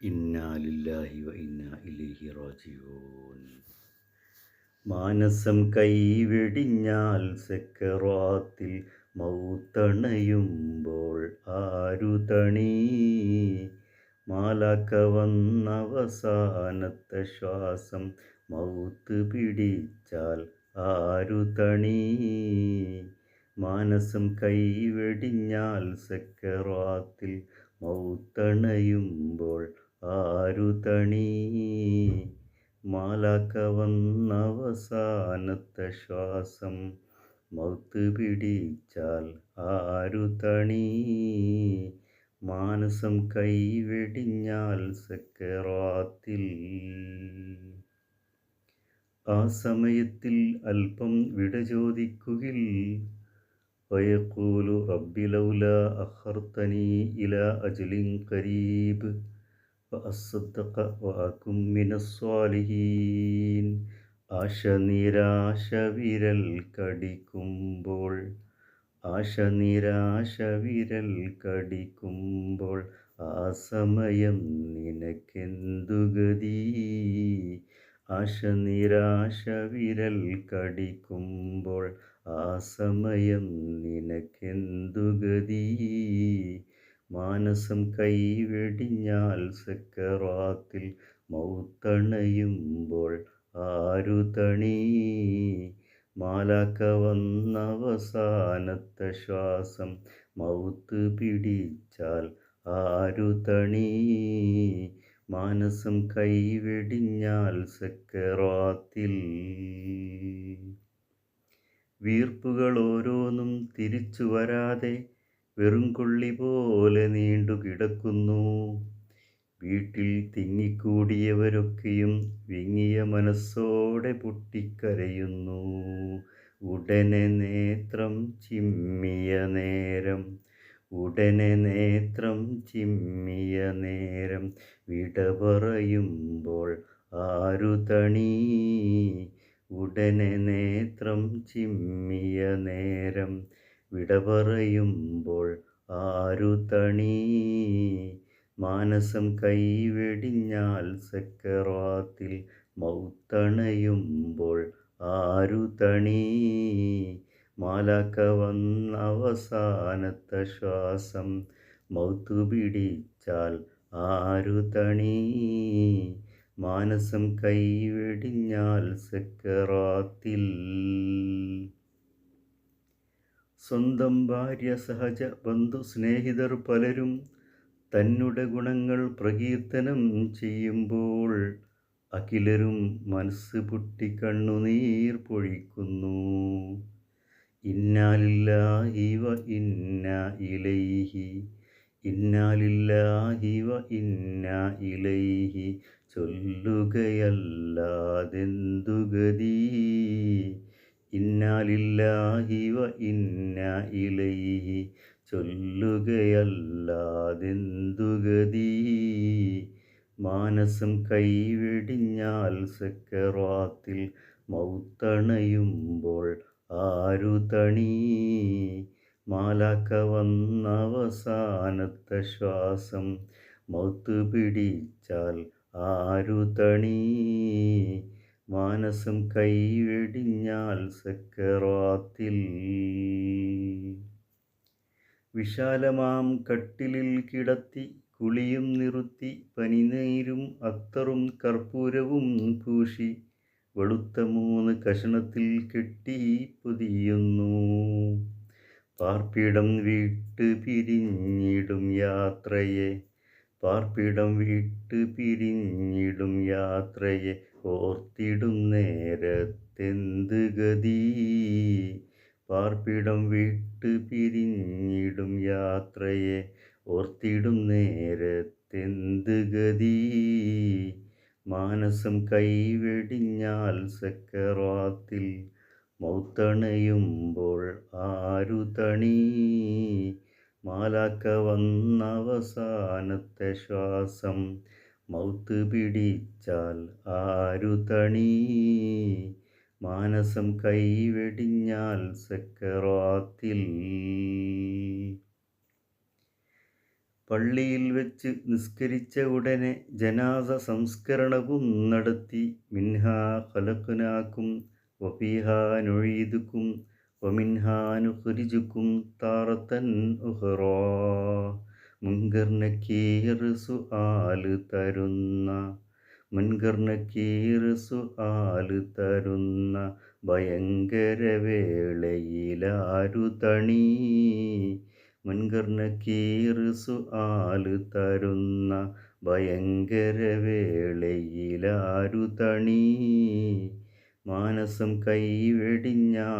ഇന്നാലില്ലാഹി ഇന്നാ ഇലൈഹി റാജിഊൻ. മാനസം കൈവെടിഞ്ഞാൽ സെക്കറാത്തിൽ മൗത്തണയുമ്പോൾ ആരുതണി മാലാക്ക വന്നവസാനത്തെ ശ്വാസം മൗത്ത് പിടിച്ചാൽ ആരുതണി മാനസം കൈവെടിഞ്ഞാൽ സെക്കറാത്തിൽ മൗത്തണയുമ്പോൾ ആരു തണി മാലാക്ക വന്നവസാനത്തെ ശ്വാസം മൗത്ത് പിടിച്ചാൽ ആരുതണീ? മാനസം കൈവെടിഞ്ഞാൽ സക്കറാത്തിൽ. ആ സമയത്തിൽ അല്പം വിട ചോദിക്കുകിൽ വയക്കൂലു റബ്ബിലൗല അഹർത്തനി ഇല അജലിൻ കരീബ്. وأصدق وأكن من الصالحين ആശ നിരാശ വിരൽ കടിക്കുമ്പോൾ ആശ നിരാശ വിരൽ കടിക്കുമ്പോൾ ആ സമയം നിനക്കെന്തു ഗതി ആശ നിരാശ വിരൽ കടിക്കുമ്പോൾ ആ സമയം നിനക്കെന്തു ഗതി മാനസം കൈവെടിഞ്ഞാൽ സക്കറാത്തിൽ മൗത്തണയുമ്പോൾ ആരുതണി? മാലാക്ക വന്നവസാനത്തെ ശ്വാസം മൗത്ത് പിടിച്ചാൽ ആരുതണി? മാനസം കൈവെടിഞ്ഞാൽ സക്കറാത്തിൽ വീർപ്പുകൾ ഓരോന്നും തിരിച്ചു വരാതെ വെറും കൊള്ളി പോലെ നീണ്ടു കിടക്കുന്നു. വീട്ടിൽ തിങ്ങിക്കൂടിയവരൊക്കെയും വിങ്ങിയ മനസ്സോടെ പൊട്ടിക്കരയുന്നു. ഉടനെ നേത്രം ചിമ്മിയ നേരം ഉടനെ നേത്രം ചിമ്മിയ നേരം വിട പറയുമ്പോൾ ആരു തണി ഉടനെ നേത്രം ചിമ്മിയ നേരം വിട ആരുതണി ആരു തണി? മാനസം കൈവെടിഞ്ഞാൽ സക്കറാത്തിൽ മൗത്തണയുമ്പോൾ ആരുതണി മാലാക്ക വന്ന ശ്വാസം മൗത്തു പിടിച്ചാൽ ആരു തണി? മാനസം കൈവെടിഞ്ഞാൽ സക്കറാത്തിൽ സ്വന്തം ഭാര്യ സഹജ ബന്ധു സ്നേഹിതർ പലരും തന്നുടെ ഗുണങ്ങൾ പ്രകീർത്തനം ചെയ്യുമ്പോൾ അഖിലരും മനസ്സ് പൊട്ടി കണ്ണുനീർ പൊഴിക്കുന്നു. ഇന്നാലില്ല ഇവ ഇന്ന ഇലൈഹി ഇന്നാലില്ല ഇവ ഇന്ന ഇലൈഹി. ചൊല്ലുകയല്ലാതെന്തു ഗതി? ഇന്നാലില്ലാഹി വ ഇന്ന ഇലൈഹി. ചൊല്ലുകയല്ലാതെന്തുഗതി? മാനസം കൈവെടിഞ്ഞാൽ സക്കറാത്തിൽ മൗത്തണയുമ്പോൾ ആരു തണി? മാലാക്ക വന്നവസാനത്തെ ശ്വാസം മൗത്ത് പിടിച്ചാൽ ആരു തണി? മാനസം കൈവെടിഞ്ഞാൽ സക്കറാത്തിൽ. വിശാലമാം കട്ടിലിൽ കിടത്തി കുളിയും നിറുത്തി പനിനീരും അത്തറും കർപ്പൂരവും പൂശി വെളുത്ത മൂന്ന് കഷണത്തിൽ കെട്ടി പൊതിയുന്നു. പാർപ്പിടം വിട്ട് പിരിഞ്ഞിടും യാത്രയെ. പാർപ്പിടം വിട്ട് പിരിഞ്ഞിടും യാത്രയെ. ഓർത്തിടും നേരത്തെന്ത് ഗതി? പാർപ്പിടം വിട്ട് പിരിഞ്ഞിടും യാത്രയെ ഓർത്തിടും നേരത്തെന്ത് ഗതി? മാനസം കൈവെടിഞ്ഞാൽ സക്കറാത്തിൽ മൗത്തണയുമ്പോൾ ആരു തണി? മാലാക്ക വന്നവസാനത്തെ ശ്വാസം മൗത്ത് പിടിച്ചാൽ ആരു തണി? മാനസം കൈവെടിഞ്ഞാൽ സക്കറാത്തിൽ. പള്ളിയിൽ വെച്ച് നിസ്കരിച്ച ഉടനെ ജനാസ സംസ്കരണവും നടത്തി മിൻഹാ ഫലക്കുനാക്കും വഫീഹാ നുഈദുക്കും വമിൻഹാ നുഖ്രിജുക്കും താറത്തൻ ഉഖ്റാ മുൻകർ നക്കീർ സുആൽ തരുന്ന മുൻകർ നക്കീർ സുആൽ തരുന്ന ഭയങ്കര വേളയിലാരുതണി. തണി മുൻകർ നക്കീർ സുആൽ തരുന്ന ഭയങ്കര വേളയിലാരുതണി. മാനസം കൈവെടിഞ്ഞാൽ